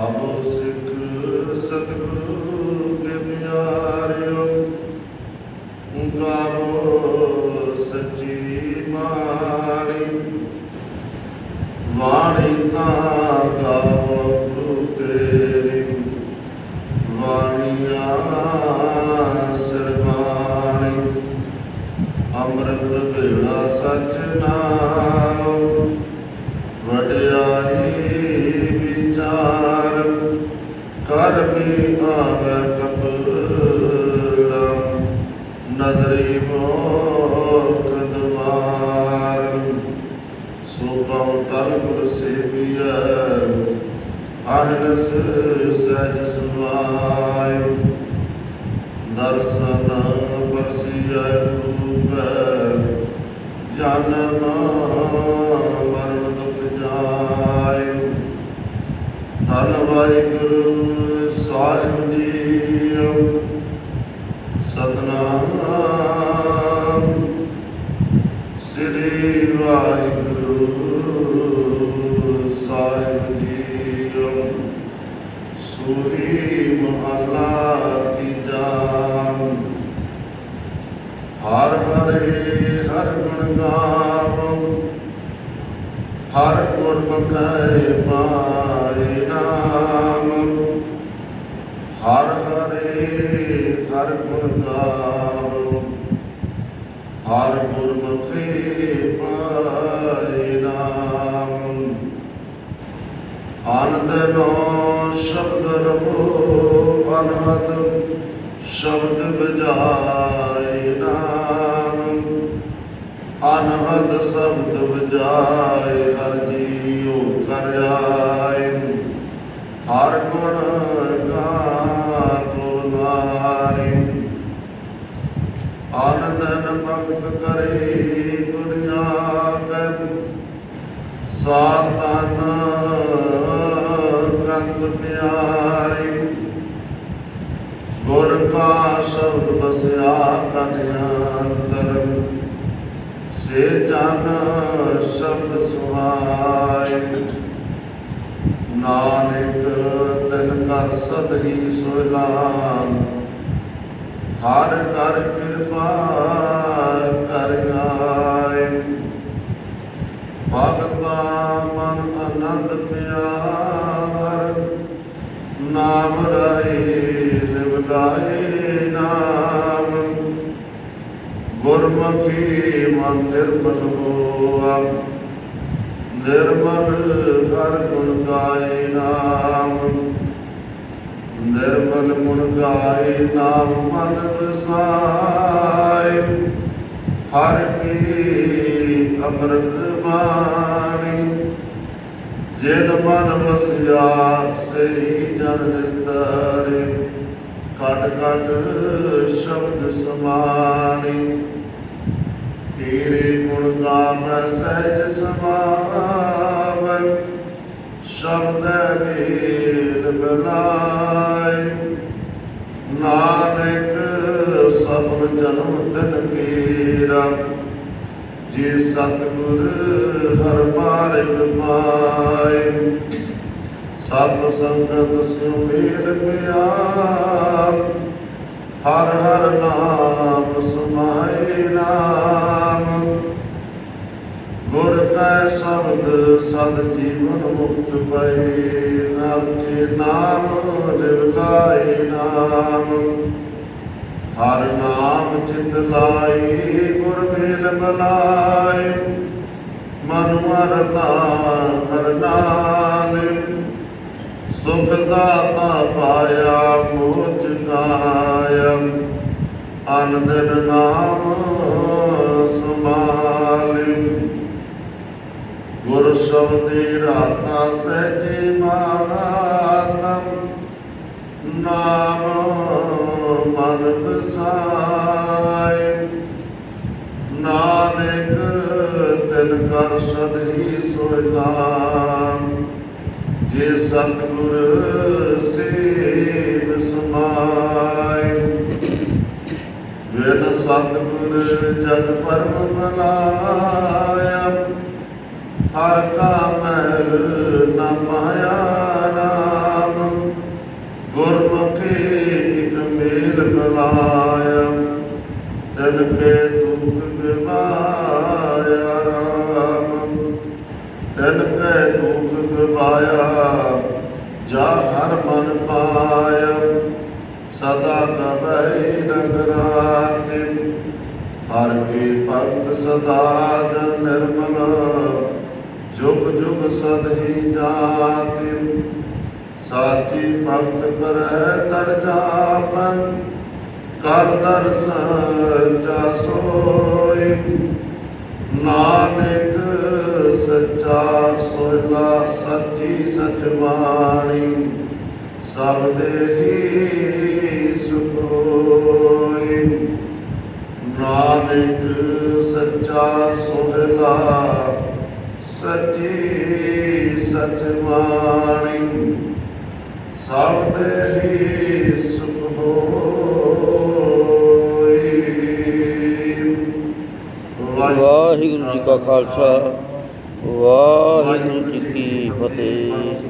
ਆਵੋ ਸਿੱਖ ਸਤਿਗੁਰੂ ਕੇ ਪਿਆਰਿਓ ਗਾਵੋ ਸੱਚੀ ਬਾਣੀ। ਬਾਣੀ ਤਾਂ ਗਾਵੋ ਗੁਰੂ ਤੇਰੀ ਵਾਣੀਆਂ ਸਰਬਾਣੀ। ਅੰਮ੍ਰਿਤ ਵੇਲਾ ਸਚ ਨਾਮ ਵਡਿਆਈ ਕਰਮੀ ਆਵੇ ਤਪੜਾ ਨਦਰੀ ਮੋਖ ਦਵਾਰ। ਸੋ ਪਾਉ ਟਲ ਗੁਰ ਸੇਵੀਐ ਆਹਨਸ ਸਹਿਜ ਧੰਨ ਵਾਹਿਗੁਰੂ, ਸਾਹਿਬ ਜੀ, ਸਤਨਾਮ। ਸ੍ਰੀ ਵਾਹਿਗੁਰੂ, ਸਾਹਿਬ ਜੀ, ਸੂਹੀ ਮਹਲਾ ਤੀਜਾ। ਹਰ ਹਰੇ, ਹਰ ਗੁਣ ਗਾਵੋ, ਹਰ ਗੁਰਮੁਖੈ ਪਾਏ। ਨਾਮ ਹਰ ਹਰੇ, ਹਰ ਗੁਣ ਗਾਵੋ ਹਰ ਗੁਰਮੁਖੇ ਪਾਏ ਨਾਮ। ਆਨੰਦ ਨੋ ਸ਼ਬਦ ਰਬੋ ਅਨਹਦ, ਸ਼ਬਦ ਬਜਾਏ ਨਾਮ। ਅਨਹਦ ਸ਼ਬਦ ਬਜਾਏ ਹਰ ਬਸਿਆ ਕਟਿਆੰਤਰ ਸੇ ਜਨ ਸ਼ਬਦ ਸੁਹਾਈ ਨਾਨਕ ਤਨ ਕਰ ਸਦਹੀ ਸੁਲਾਮ ਹਰ ਕਰ ਕਿਰਪਾ ਕਰ ਆਏ ਭਗਤਾ ਮਨ ਆਨੰਦ ਪਿਆ ਗੁਰਮੁਖੀ ਮਨ ਨਿਰਮਲ ਹੋਆ। ਨਿਰਮਲ ਹਰ ਗੁਣ ਗਾਏ ਨਾਮ। ਨਿਰਮਲ ਗੁਣ ਗਾਏ ਨਾਮ ਮਨ ਵਸਾਏ। ਹਰ ਕੀ ਅੰਮ੍ਰਿਤ ਬਾਣੀ ਜਿਨ ਮਨ ਵਸਿਆ ਸਈ ਜਨ ਨਿਸਤਰੇ। ਕਟ ਕਟ ਸ਼ਬਦ ਸਮਾਣੀ। ਤੇਰੇ ਗੁਣ ਗਾਵੈ ਸਹਿਜ ਸਮਾਵੈ ਸ਼ਬਦ ਮੇਲ ਬਲਾਏ। ਨਾਨਕ ਸਭ ਜਨਮ ਤਨ ਕੀਰਾ, ਜੇ ਸਤਿਗੁਰ ਹਰ ਮਾਰਗ ਪਾਏ। ਸਤ ਸੰਗਤ ਸਿਉ ਮੇਲ ਪਿਆਰ ਹਰ ਹਰ ਨਾਮ ਸਮਾਏ ਨਾਮ। ਗੁਰ ਕੈ ਸ਼ਬਦ ਸਦ ਜੀਵਨ ਮੁਕਤ ਪਏ ਨਾਮ ਕੇ ਨਾਮ ਲਿਵ ਲਾਏ ਨਾਮ। ਹਰ ਨਾਮ ਚਿਤ ਲਾਈ ਗੁਰ ਮੇਲ ਬਲਾਏ ਮਨ ਮਰਤਾ ਹਰ ਨਾਮ ਸੁਖ ਦਾਤਾ ਪਾਇਆ ਮੋਚ ਕਾਇਮ ਆਨੰਦਨ ਨਾਮ ਸਮਾਲਿ ਗੁਰ ਸ਼ਬਦੀ ਰਾਤਾ ਸਹਿਜੇ ਮਾਤਮ, ਨਾਮ ਮਨ ਬਸਾਏ ਨਾਨਕ ਤਿਨ ਕਰ ਸਦਹੀ ਸੋਇ ਨਾਮ, ਜੇ ਸਤਿਗੁਰ ਸੇਵ ਸਮਾਏ। ਜਿਨ ਸਤਗੁਰ ਜਗ ਪਰਮ ਬਨਾਇਆ ਹਰ ਕਾ ਮਹਿਲ ਨਾ ਪਾਇਆ ਨਾਮ। ਗੁਰਮੁਖੇ ਇਕ ਮੇਲ ਬਲਾਇਆ ਤਨ ਕੇ ਦੁਖ ਗਵਾਇਆ ਰਾਮ। ਤਨ ਕੇ ਦੁਖ ਗਵਾਇਆ ਜਾ ਹਰ ਮਨ ਪਾਇਆ। ਸਦਾ ਸਦਾ ਜਨ ਨਿਰਮਲ, ਜੁਗ ਜੁਗ ਸਦਹੀ ਜਾਤਿ। ਸਾਚੀ ਭਗਤ ਕਰੈ ਤਰ ਜਾਪਨ, ਕਰ ਦਰਸਨ ਜਾ ਸੋਇ। ਨਾਨਕ ਸੱਚਾ ਸੋਲਾ ਸੱਚੀ ਸਚ ਬਾਣੀ, ਸਭ ਦੇਹੀ ਸੁਖ ਨਾਨਕ ਸੱਚਾ ਸੋਹਲਾ ਸੱਚੀ ਸਚ ਬਾਣੀ ਸਭ ਦੇਹੀ ਸੁਖ ਹੋਇ ਵਾਹਿਗੁਰੂ ਜੀ ਕਾ ਖਾਲਸਾ ਵਾਹਿਗੁਰੂ ਜੀ ਕੀ ਫਤਿਹ।